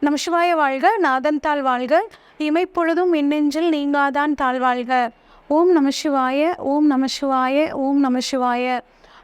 நமசிவாய வாழ்க நாதன் தாழ் வாழ்க. இமைப்பொழுதும் மின்னெஞ்சில் நீங்காதான் தாழ்வாழ்க ஓம் நமசிவாய ஓம் நமசிவாய ஓம் நமசிவாய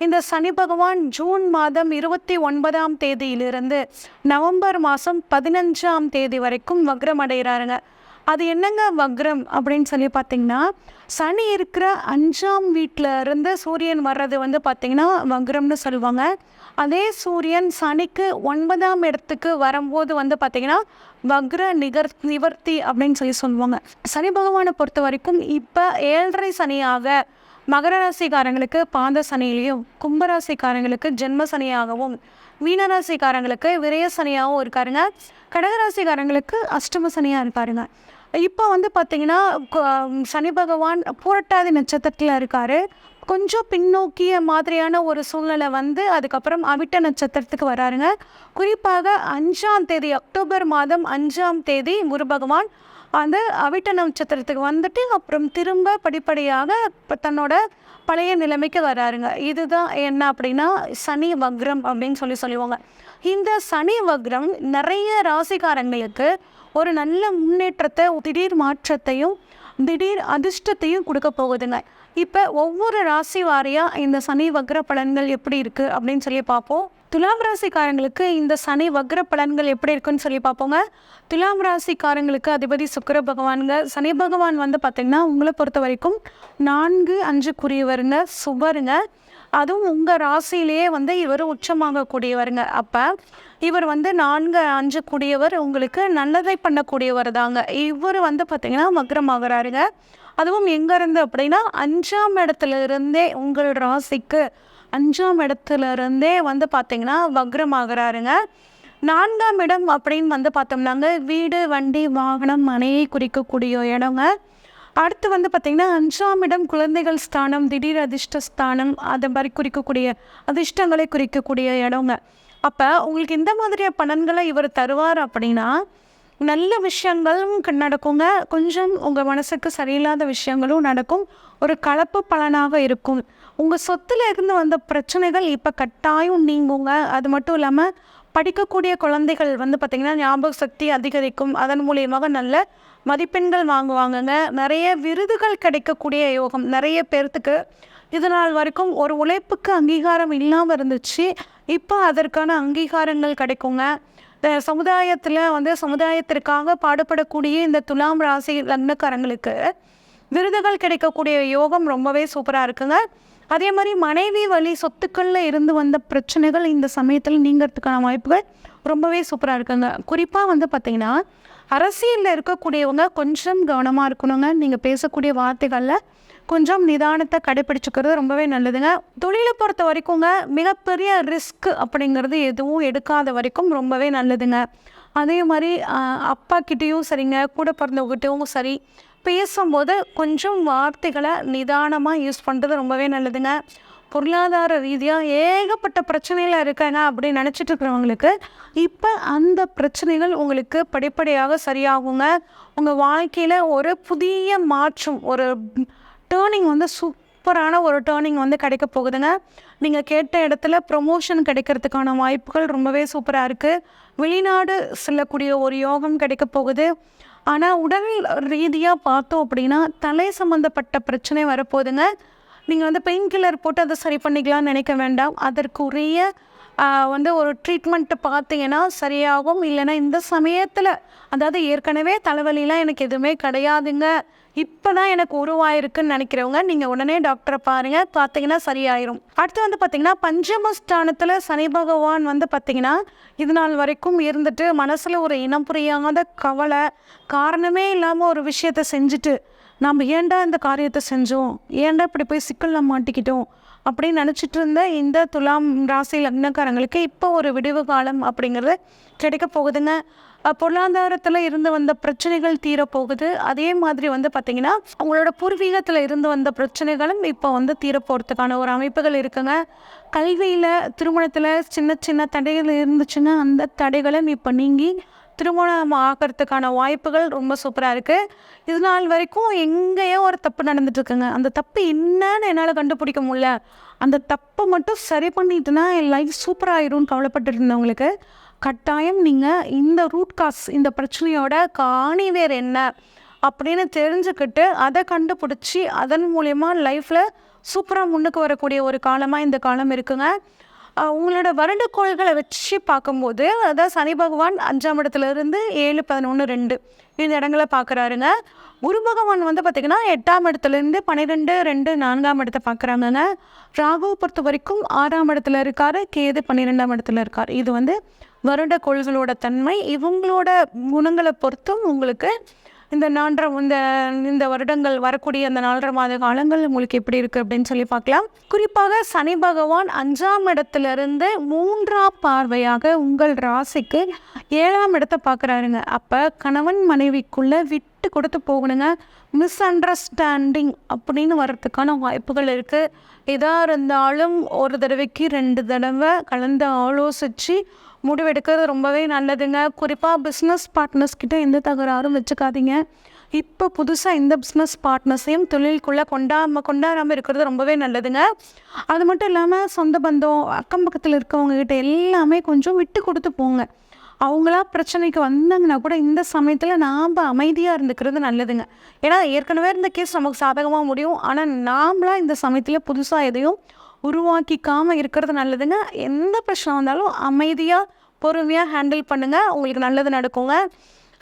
இந்த சனி பகவான் ஜூன் மாதம் இருபத்தி ஒன்பதாம் தேதியிலிருந்து நவம்பர் மாதம் பதினஞ்சாம் தேதி வரைக்கும் வக்ரம் அடைகிறாருங்க. அது என்னங்க வக்ரம் அப்படின்னு சொல்லி பார்த்தீங்கன்னா சனி இருக்கிற அஞ்சாம் வீட்டில் இருந்து சூரியன் வர்றது வந்து பார்த்திங்கன்னா வக்ரம்னு சொல்லுவாங்க. அதே சூரியன் சனிக்கு ஒன்பதாம் இடத்துக்கு வரும்போது வந்து பார்த்திங்கன்னா வக்ர நிகர் நிவர்த்தி அப்படின்னு சொல்லி சொல்லுவாங்க. சனி பகவானை பொறுத்த வரைக்கும் இப்போ ஏழரை சனியாக மகர ராசிக்காரங்களுக்கு பாத சனியிலையும் கும்பராசிக்காரங்களுக்கு ஜென்ம சனியாகவும் மீனராசிக்காரங்களுக்கு விரய சனியாகவும் இருக்காருங்க. கடகராசிக்காரங்களுக்கு அஷ்டம சனியாக இருப்பாருங்க. இப்போ வந்து பார்த்தீங்கன்னா சனி பகவான் புரட்டாதி நட்சத்திரத்தில் இருக்கார். கொஞ்சம் பின்னோக்கிய மாதிரியான ஒரு சூழ்நிலை வந்து அதுக்கப்புறம் அவிட்ட நட்சத்திரத்துக்கு வராருங்க. குறிப்பாக அஞ்சாம் தேதி அக்டோபர் மாதம் அஞ்சாம் தேதி குரு பகவான் அந்த அவிட்ட நட்சத்திரத்துக்கு வந்துட்டு அப்புறம் திரும்ப படிப்படியாக இப்போ தன்னோட பழைய நிலைமைக்கு வராருங்க. இதுதான் என்ன அப்படின்னா சனி வக்ரம் அப்படின்னு சொல்லி சொல்லுவாங்க. இந்த சனி வக்ரம் நிறைய ராசிக்காரங்களுக்கு ஒரு நல்ல முன்னேற்றத்தை திடீர் மாற்றத்தையும் திடீர் அதிர்ஷ்டத்தையும் கொடுக்க போகுதுங்க. இப்போ ஒவ்வொரு ராசி வாரியாக இந்த சனி வக்ர பலன்கள் எப்படி இருக்குது அப்படின்னு சொல்லி பார்ப்போம். துலாம் ராசிக்காரங்களுக்கு இந்த சனி வக்ர பலன்கள் எப்படி இருக்குன்னு சொல்லி பார்ப்போங்க. துலாம் ராசிக்காரங்களுக்கு அதிபதி சுக்கிர பகவானுங்க. சனி பகவான் வந்து பார்த்திங்கன்னா உங்களை பொறுத்த வரைக்கும் நான்கு அஞ்சுக்குரியவருங்க சுபருங்க அதுவும் உங்கள் ராசியிலேயே வந்து இவர் உச்சமாகக்கூடியவருங்க. அப்போ இவர் வந்து நான்கு அஞ்சு கூடியவர் உங்களுக்கு நல்லதை பண்ணக்கூடியவர் தாங்க. இவர் வந்து பார்த்திங்கன்னா மக்ரமாகறாருங்க அதுவும் எங்கேருந்து அப்படின்னா அஞ்சாம் இடத்துல இருந்தே உங்கள் ராசிக்கு அஞ்சாம் இடத்துல இருந்தே வந்து பார்த்திங்கன்னா வக்ரமாகறாருங்க. நான்காம் இடம் அப்படின்னு வந்து பார்த்தோம்னாங்க. வீடு வண்டி வாகனம் மனையை குறிக்கக்கூடிய இடங்க. அடுத்து வந்து பார்த்திங்கன்னா அஞ்சாம் இடம் குழந்தைகள் ஸ்தானம் திடீர் அதிர்ஷ்ட ஸ்தானம் அதை மாதிரி குறிக்கக்கூடிய அதிர்ஷ்டங்களை குறிக்கக்கூடிய இடங்க. அப்போ உங்களுக்கு இந்த மாதிரியான பலன்களை இவர் தருவார் அப்படின்னா நல்ல விஷயங்களும் க- நடக்குங்க. கொஞ்சம் உங்கள் மனசுக்கு சரியில்லாத விஷயங்களும் நடக்கும். ஒரு கலப்பு பலனாக இருக்கும். உங்கள் சொத்துல இருந்து வந்த பிரச்சனைகள் இப்போ கட்டாயம் நீங்குங்க. அது மட்டும் இல்லாமல் படிக்கக்கூடிய குழந்தைகள் வந்து பார்த்திங்கன்னா ஞாபக சக்தி அதிகரிக்கும். அதன் மூலியமாக நல்ல மதிப்பெண்கள் வாங்குவாங்கங்க. நிறைய விருதுகள் கிடைக்கக்கூடிய யோகம். நிறைய பேர்த்துக்கு இது நாள் வரைக்கும் ஒரு உழைப்புக்கு அங்கீகாரம் இல்லாமல் இருந்துச்சு. இப்போ அதற்கான அங்கீகாரங்கள் கிடைக்குங்க. சமுதாயத்தில் வந்து சமுதாயத்திற்காக பாடுபடக்கூடிய இந்த துலாம் ராசி லக்னக்காரங்களுக்கு விருதுகள் கிடைக்கக்கூடிய யோகம் ரொம்பவே சூப்பராக இருக்குங்க. அதே மாதிரி மனைவி வழி சொத்துக்களில் இருந்து வந்த பிரச்சனைகள் இந்த சமயத்தில் நீங்கிறதுக்கான வாய்ப்புகள் ரொம்பவே சூப்பராக இருக்குங்க. குறிப்பாக வந்து பார்த்திங்கன்னா அரசியலில் இருக்கக்கூடியவங்க கொஞ்சம் கவனமாக இருக்கணுங்க. நீங்கள் பேசக்கூடிய வார்த்தைகளில் கொஞ்சம் நிதானத்தை கடைப்பிடிச்சிக்கிறது ரொம்பவே நல்லதுங்க. தொழிலை பொறுத்த வரைக்குங்க மிகப்பெரிய ரிஸ்க் அப்படிங்கிறது எதுவும் எடுக்காத வரைக்கும் ரொம்பவே நல்லதுங்க. அதே மாதிரி அப்பா கிட்டேயும் சரிங்க கூட பிறந்தவங்ககிட்டயும் சரி பேசும்போது கொஞ்சம் வார்த்தைகளை நிதானமாக யூஸ் பண்ணுறது ரொம்பவே நல்லதுங்க. பொருளாதார ரீதியாக ஏகப்பட்ட பிரச்சனையில் இருக்காங்க அப்படின்னு நினச்சிட்டு இருக்கிறவங்களுக்கு இப்போ அந்த பிரச்சனைகள் உங்களுக்கு படிப்படியாக சரியாகுங்க. உங்கள் வாழ்க்கையில் ஒரு புதிய மாற்றம் ஒரு டேர்னிங் வந்து சூப்பரான ஒரு டேர்னிங் வந்து கிடைக்க போகுதுங்க. நீங்கள் கேட்ட இடத்துல ப்ரொமோஷன் கிடைக்கிறதுக்கான வாய்ப்புகள் ரொம்பவே சூப்பராக இருக்குது வெளிநாடு செல்லக்கூடிய ஒரு யோகம் கிடைக்க போகுது. ஆனால் உடல் ரீதியாக பார்த்தோம் அப்படின்னா தலை சம்மந்தப்பட்ட பிரச்சனை வரப்போகுதுங்க. நீங்கள் வந்து பெயின் கில்லர் போட்டு அதை சரி பண்ணிக்கலாம்னு நினைக்க வேண்டாம். அதற்குரிய வந்து ஒரு ட்ரீட்மெண்ட்டு பார்த்தீங்கன்னா சரியாகும். இல்லைன்னா இந்த சமயத்தில் அதாவது ஏற்கனவே தலைவலிலாம் எனக்கு எதுவுமே கிடையாதுங்க. இப்போ தான் எனக்கு உருவாயிருக்குன்னு நினைக்கிறவங்க நீங்கள் உடனே டாக்டரை பாருங்கள் பார்த்தீங்கன்னா சரியாயிரும். அடுத்து வந்து பார்த்தீங்கன்னா பஞ்சமஸ்தானத்தில் சனி பகவான் வந்து பார்த்தீங்கன்னா இது நாள் வரைக்கும் இருந்துட்டு மனசில் ஒரு இனம் புரியாத கவலை காரணமே இல்லாமல் ஒரு விஷயத்தை செஞ்சுட்டு நம்ம ஏன்டா இந்த காரியத்தை செஞ்சோம்? ஏன்டா இப்படி போய் சிக்கலில் மாட்டிக்கிட்டோம்? அப்படின்னு நினச்சிட்டு இருந்த இந்த துலாம் ராசி லக்னக்காரங்களுக்கு இப்போ ஒரு விடிவு காலம் அப்படிங்கிறது கிடைக்க போகுதுங்க. பொருளாதாரத்தில் இருந்து வந்த பிரச்சனைகள் தீரப்போகுது. அதே மாதிரி வந்து பார்த்திங்கன்னா அவங்களோட பூர்வீகத்தில் இருந்து வந்த பிரச்சனைகளும் இப்போ வந்து தீரப்போகிறதுக்கான ஒரு அமைப்புகள் இருக்குங்க. கல்வியில் திருமணத்தில் சின்ன சின்ன தடைகள் இருந்துச்சுன்னா அந்த தடைகளும் இப்போ நீங்கி திருமணம் ஆகிறதுக்கான வாய்ப்புகள் ரொம்ப சூப்பராக இருக்குது இது நாள் வரைக்கும் எங்கேயோ ஒரு தப்பு நடந்துட்டுருக்குங்க. அந்த தப்பு என்னன்னு என்னால் கண்டுபிடிக்க முடியல. அந்த தப்பை மட்டும் சரி பண்ணிட்டுனா என் லைஃப் சூப்பராகிடும்னு கவலைப்பட்டு இருந்தவங்களுக்கு கட்டாயம் நீங்கள் இந்த ரூட் காஸ் இந்த பிரச்சனையோட காணி வேறு என்ன அப்படின்னு தெரிஞ்சுக்கிட்டு அதை கண்டுபிடிச்சி அதன் மூலயமா லைஃப்பில் சூப்பராக முன்னுக்கு வரக்கூடிய ஒரு காலமாக இந்த காலம் இருக்குங்க. ஆஹ் உங்களோட வருடக்கோள்களை வச்சு பார்க்கும்போது அதாவது சனி பகவான் அஞ்சாம் இடத்துல இருந்து ஏழு பதினொன்று ரெண்டு இந்த இடங்களை பார்க்குறாருங்க. குரு பகவான் வந்து பார்த்திங்கன்னா எட்டாம் இடத்துலேருந்து பன்னிரெண்டு ரெண்டு நான்காம் இடத்த பார்க்குறாங்கங்க. ராகுவை பொறுத்த வரைக்கும் ஆறாம் இடத்துல இருக்கார் கேது பன்னிரெண்டாம் இடத்துல இருக்கார். இது வந்து வருட கோள்களோட தன்மை. இவங்களோட குணங்களை பொறுத்தும் உங்களுக்கு இந்த நான்கரை இந்த இந்த வருடங்கள் வரக்கூடிய அந்த நாலரை மாத காலங்கள் உங்களுக்கு எப்படி இருக்குது அப்படின்னு சொல்லி பார்க்கலாம். குறிப்பாக சனி பகவான் அஞ்சாம் இடத்துலேருந்து மூன்றாம் பார்வையாக உங்கள் ராசிக்கு ஏழாம் இடத்தை பார்க்குறாருங்க. அப்போ கணவன் மனைவிக்குள்ளே விட்டு கொடுத்து போகணுங்க. மிஸ் அண்டர்ஸ்டாண்டிங் அப்படின்னு வர்றதுக்கான வாய்ப்புகள் இருக்குது எதாக இருந்தாலும் ஒரு தடவைக்கு ரெண்டு தடவை கலந்து ஆலோசித்து முடிவெடுக்கிறது ரொம்பவே நல்லதுங்க. குறிப்பாக பிஸ்னஸ் பார்ட்னர்ஸ் கிட்ட எந்த தகராறும் வச்சுக்காதீங்க. இப்போ புதுசாக இந்த பிஸ்னஸ் பார்ட்னர்ஸையும் தொழிலுக்குள்ளே கொண்டாம கொண்டாடாமல் இருக்கிறது ரொம்பவே நல்லதுங்க. அது மட்டும் இல்லாமல் சொந்த பந்தம் அக்கம் பக்கத்தில் இருக்கவங்கக்கிட்ட எல்லாமே கொஞ்சம் விட்டு கொடுத்து போங்க. அவங்களா பிரச்சனைக்கு வந்தாங்கன்னா கூட இந்த சமயத்தில் நாம் அமைதியாக இருந்துக்கிறது நல்லதுங்க. ஏன்னா ஏற்கனவே இருந்த கேஸ் நமக்கு சாதகமாக முடியும். ஆனால் நாமளாக இந்த சமயத்தில் புதுசாக எதையும் உருவாக்கிக்காமல் இருக்கிறது நல்லதுங்க. எந்த பிரச்சனை வந்தாலும் அமைதியாக பொறுமையாக ஹேண்டில் பண்ணுங்கள் உங்களுக்கு நல்லது நடக்குங்க.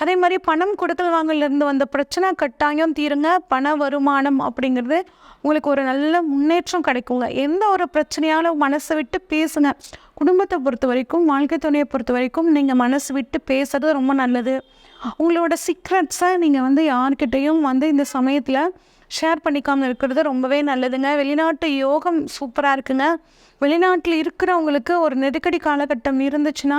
அதே மாதிரி பணம் கொடுக்கல் வாங்கலேருந்து வந்த பிரச்சனை கட்டாயம் தீருங்க. பண வருமானம் அப்படிங்கிறது உங்களுக்கு ஒரு நல்ல முன்னேற்றம் கிடைக்குங்க. எந்த ஒரு பிரச்சனையாலும் மனசை விட்டு பேசுங்க. குடும்பத்தை பொறுத்த வரைக்கும் வாழ்க்கை துணையை பொறுத்த வரைக்கும் நீங்கள் மனசு விட்டு பேசுறது ரொம்ப நல்லது. உங்களோட சீக்ரெட்ஸை நீங்கள் வந்து யார்கிட்டையும் வந்து இந்த சமயத்தில் ஷேர் பண்ணிக்காமல் இருக்கிறது ரொம்பவே நல்லதுங்க. வெளிநாட்டு யோகம் சூப்பராக இருக்குங்க. வெளிநாட்டில் இருக்கிறவங்களுக்கு ஒரு நெருக்கடி காலகட்டம் இருந்துச்சுன்னா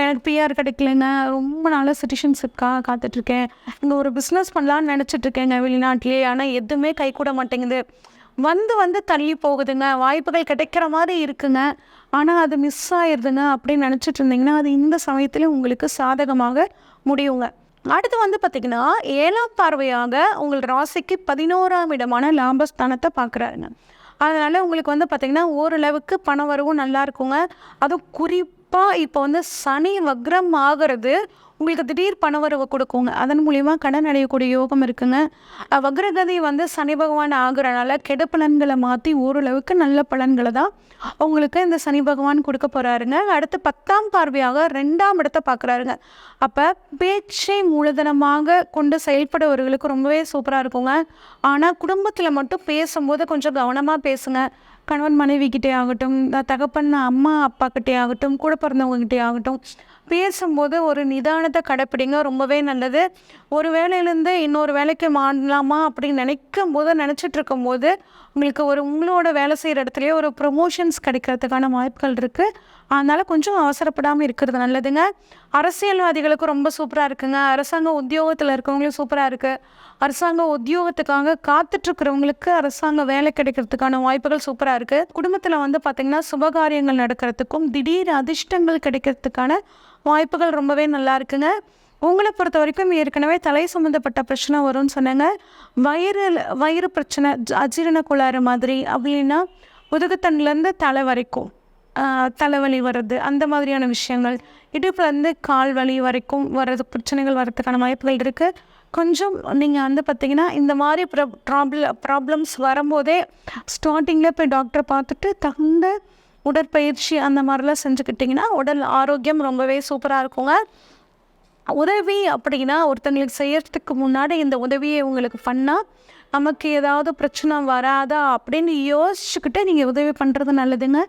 எனக்கு பிஆர் கிடைக்கலங்க. ரொம்ப நாளாக சிட்டிசன்ஷிப்காக காத்துட்ருக்கேன். இங்கே ஒரு பிஸ்னஸ் பண்ணலான்னு நினச்சிட்ருக்கேங்க வெளிநாட்டிலே. ஆனால் எதுவுமே கை கூட மாட்டேங்குது. வந்து வந்து தள்ளி போகுதுங்க. வாய்ப்புகள் கிடைக்கிற மாதிரி இருக்குங்க. ஆனால் அது மிஸ் ஆயிடுதுங்க அப்படின்னு நினச்சிட்டு இருந்தீங்கன்னா அது இந்த சமயத்தில் உங்களுக்கு சாதகமாக முடியுங்க. அடுத்து வந்து பார்த்திங்கன்னா ஏழாம் பார்வையாக உங்கள் ராசிக்கு பதினோராம் இடமான லாபஸ்தானத்தை பார்க்குறாருங்க அதனால் உங்களுக்கு வந்து பார்த்திங்கன்னா ஓரளவுக்கு பண வரவும் நல்லா இருக்குங்க. அதுவும் குறிப்பாக இப்போ வந்து சனி வக்ரம் ஆகிறது உங்களுக்கு திடீர் பணவரவு கொடுக்குங்க. அதன் மூலிமா கடன் அடையக்கூடிய யோகம் இருக்குங்க. வக்ரகதி வந்து சனி பகவான் ஆகுறனால கெட பலன்களை மாற்றி ஓரளவுக்கு நல்ல பலன்களை தான் உங்களுக்கு இந்த சனி பகவான் கொடுக்க போகிறாருங்க அடுத்து பத்தாம் பார்வையாக ரெண்டாம் இடத்தை பார்க்குறாருங்க. அப்போ பேச்சை மூலதனமாக கொண்டு செயல்படுவர்களுக்கு ரொம்பவே சூப்பராக இருக்குங்க. ஆனால் குடும்பத்தில் மட்டும் பேசும்போது கொஞ்சம் கவனமாக பேசுங்க. கணவன் மனைவி கிட்டே ஆகட்டும் தகப்பன் அம்மா அப்பாக்கிட்டே ஆகட்டும் கூட பிறந்தவங்ககிட்டே ஆகட்டும் பேசும்போது ஒரு நிதானத்தை கடைப்பிடிங்க ரொம்பவே நல்லது. ஒரு வேலையிலேருந்து இன்னொரு வேலைக்கு மாறலாமா அப்படின்னு நினைக்கும் போது நினச்சிட்டு இருக்கும்போது உங்களுக்கு ஒரு உங்களோட வேலை செய்கிற இடத்துலையே ஒரு ப்ரொமோஷன்ஸ் கிடைக்கிறதுக்கான வாய்ப்புகள் இருக்குது அதனால் கொஞ்சம் அவசரப்படாமல் இருக்கிறது நல்லதுங்க. அரசியல்வாதிகளுக்கு ரொம்ப சூப்பராக இருக்குங்க. அரசாங்க உத்தியோகத்தில் இருக்கிறவங்களும் சூப்பராக இருக்குது அரசாங்க உத்தியோகத்துக்காக காத்துட்ருக்கிறவங்களுக்கு அரசாங்க வேலை கிடைக்கிறதுக்கான வாய்ப்புகள் சூப்பராக இருக்குது குடும்பத்தில் வந்து பார்த்திங்கன்னா சுபகாரியங்கள் நடக்கிறதுக்கும் திடீர் அதிர்ஷ்டங்கள் கிடைக்கிறதுக்கான வாய்ப்புகள் ரொம்பவே நல்லா இருக்குங்க. உங்களை பொறுத்த வரைக்கும் ஏற்கனவே தலை சம்மந்தப்பட்ட பிரச்சனை வரும்னு சொன்னாங்க. வயிறு வயிறு பிரச்சனை ஜ- அஜீரண கோளாறு மாதிரி அப்படின்னா முதுகுத்தண்டுலேருந்து தலை வரைக்கும் தலைவலி வர்றது அந்த மாதிரியான விஷயங்கள். இடுப்புலேருந்து கால் வலி வரைக்கும் வர்றது பிரச்சனைகள் வர்றதுக்கான வாய்ப்புகள் இருக்குது கொஞ்சம் நீங்கள் வந்து பார்த்தீங்கன்னா இந்த மாதிரி ப்ரா ப்ராப்ளம் ப்ராப்ளம்ஸ் வரும்போதே ஸ்டார்டிங்கில் போய் டாக்டரை பார்த்துட்டு தகுந்த உடற்பயிற்சி அந்த மாதிரிலாம் செஞ்சுக்கிட்டிங்கன்னா உடல் ஆரோக்கியம் ரொம்பவே சூப்பராக இருக்குங்க. உதவி அப்படின்னா ஒருத்தங்களுக்கு செய்யறதுக்கு முன்னாடி இந்த உதவியை உங்களுக்கு பண்ணால் நமக்கு ஏதாவது பிரச்சனை வராதா அப்படின்னு யோசிச்சுக்கிட்டு நீங்கள் உதவி பண்ணுறது நல்லதுங்க.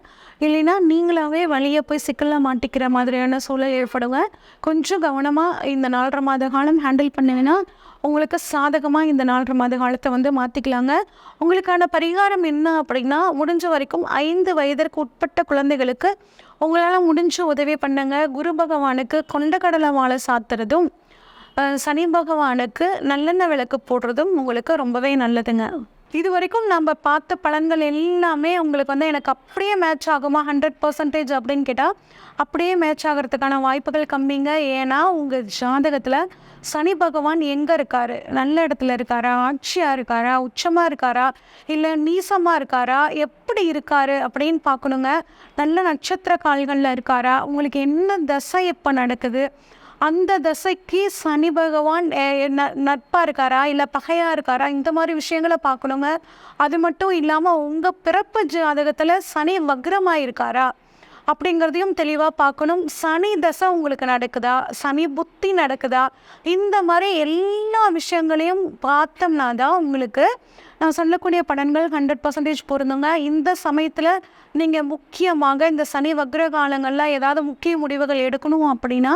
இல்லைன்னா நீங்களாவே வழியை போய் சிக்கலில் மாட்டிக்கிற மாதிரியான சூழல் ஏற்படுங்க. கொஞ்சம் கவனமாக இந்த நாலரை மாத காலம் ஹேண்டில் பண்ணிங்கன்னா உங்களுக்கு சாதகமாக இந்த நாலரை மாத காலத்தை வந்து மாற்றிக்கலாங்க உங்களுக்கான பரிகாரம் என்ன அப்படின்னா முடிஞ்ச வரைக்கும் ஐந்து வயதிற்கு உட்பட்ட குழந்தைகளுக்கு உங்களால் முடிஞ்ச உதவி பண்ணுங்க. குரு பகவானுக்கு கொண்டக்கடலை மாலை சாத்துறதும் சனி பகவானுக்கு நல்லெண்ணெய் விளக்கு போடுறதும் உங்களுக்கு ரொம்பவே நல்லதுங்க. இது வரைக்கும் நம்ம பார்த்த பலன்கள் எல்லாமே உங்களுக்கு வந்து எனக்கு அப்படியே மேட்ச் ஆகுமா? ஹண்ட்ரட் பர்சன்டேஜ் அப்படின்னு கேட்டால் அப்படியே மேட்ச் ஆகிறதுக்கான வாய்ப்புகள் கம்மிங்க. ஏன்னா உங்கள் ஜாதகத்தில் சனி பகவான் எங்கே இருக்காரு? நல்ல இடத்துல இருக்காரா? ஆட்சியாக இருக்காரா? உச்சமாக இருக்காரா? இல்லை நீசமாக இருக்காரா? எப்படி இருக்காரு அப்படின்னு பார்க்கணுங்க. நல்ல நட்சத்திர கால்களில் இருக்காரா? உங்களுக்கு என்ன தசை எப்போ நடக்குது? அந்த தசைக்கு சனி பகவான் நட்பாக இருக்காரா? இல்லை பகையாக இருக்காரா? இந்த மாதிரி விஷயங்களை பார்க்கணுங்க. அது மட்டும் இல்லாமல் உங்கள் பிறப்பு ஜாதகத்தில் சனி வக்ரமாக இருக்காரா அப்படிங்கிறதையும் தெளிவாக பார்க்கணும். சனி தசை உங்களுக்கு நடக்குதா? சனி புத்தி நடக்குதா? இந்த மாதிரி எல்லா விஷயங்களையும் பார்த்தோம்னா தான் உங்களுக்கு நான் சொல்லக்கூடிய படன்கள் ஹண்ட்ரட் பர்சன்டேஜ் பொருந்துங்க. இந்த சமயத்தில் நீங்கள் முக்கியமாக இந்த சனி வக்ர காலங்களில் ஏதாவது முக்கிய முடிவுகள் எடுக்கணும் அப்படின்னா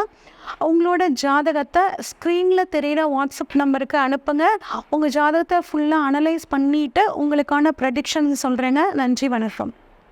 உங்களோட ஜாதகத்தை ஸ்க்ரீனில் தெரிகிற வாட்ஸ்அப் நம்பருக்கு அனுப்புங்க. உங்கள் ஜாதகத்தை ஃபுல்லாக அனலைஸ் பண்ணிவிட்டு உங்களுக்கான ப்ரெடிக்ஷன் சொல்கிறேங்க நன்றி வணக்கம்.